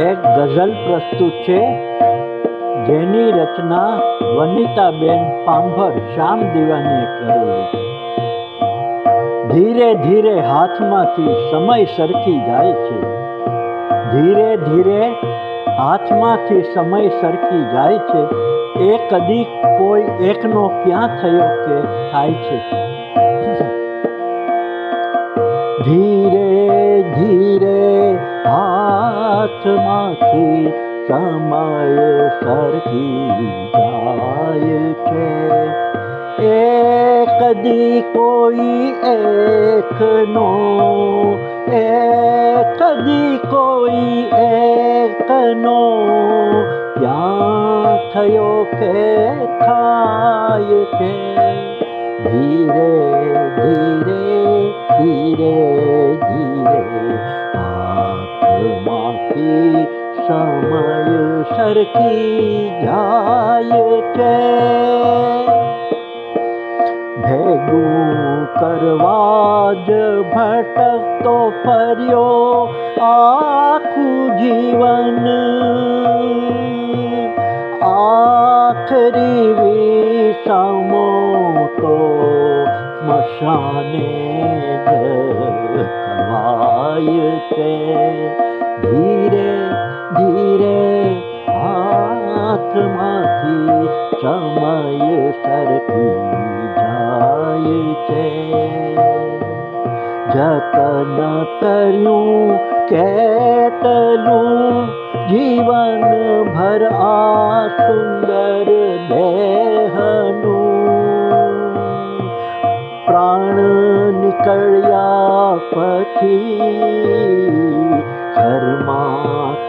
એક ગઝલ પ્રસ્તુત છે, જેની રચના વનિતાબેન પાંભર શ્યામ દીવાનીએ કરેલી છે. ધીરે ધીરે હાથમાંથી સમય સરકી જાય છે. ધીરે ધીરે હાથમાંથી સમય સરકી જાય છે. એ કદી કોઈ એકનો ક્યાં થયો કે થાય છે? ધીરે ધીરે रातमाखी समय सरकी गाय के एक दी कोई एक नो एक दी कोई एक नो या थयो के थाय के धीरे धीरे धीरे धीरे आ मा समय सरकी जायके भेगू करवाज भटक तो सर्खीयते भगु करवा जटो पर्यो आीवन आमोतो मशयते धीर धीरे आत्मा जमय जतन जन कटलु जीवन भर सुन्दर प्रण प्राण निकल्या पी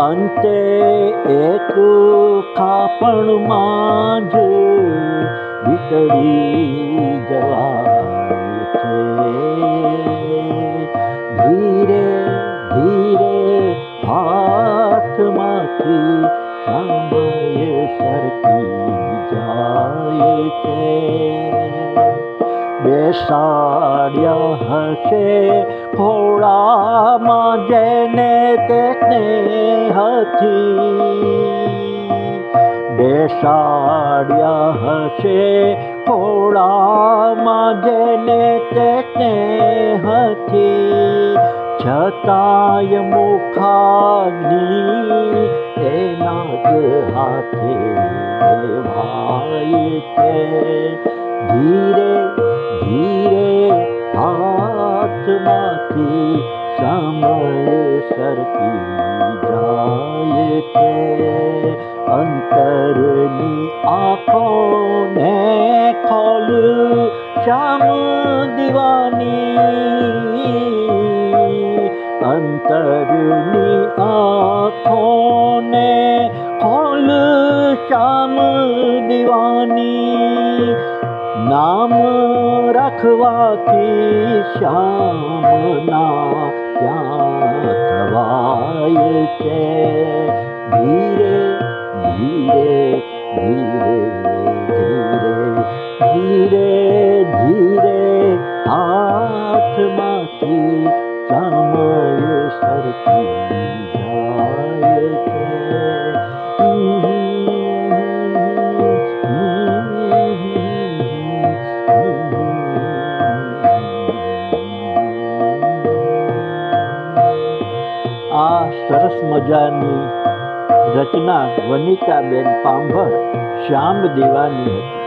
બધાનું જીવન અંતે એક કાપણમાં જ વીટળી જવાય છે ધીરે ધીરે હાથમાંથી સમય સરકી જાય છે બેસાડ્યા હશે. ઘોડામાં જેને તેને હતી બેસાડ્યા હશે. ઘોડામાં જેને તેને હતી છતાંય મુખાની એના જ હાથે ભાઈ છે. धीरे धीरे आत्मा की समय सर की जाए अंतरनी आंखों ने खोल शाम दीवानी अंतरनी आंखों ने खोल शाम दीवानी નામ રાખવાથી શ્યામના ત્યાં થવાય છે ધીરે ધીરે ધીરે ધીરે ધીરે ધીરે હાથમાંથી સમય સરકી આ સરસ મજાની રચના વનિતાબેન પાંભર શ્યામ દેવાની હતી.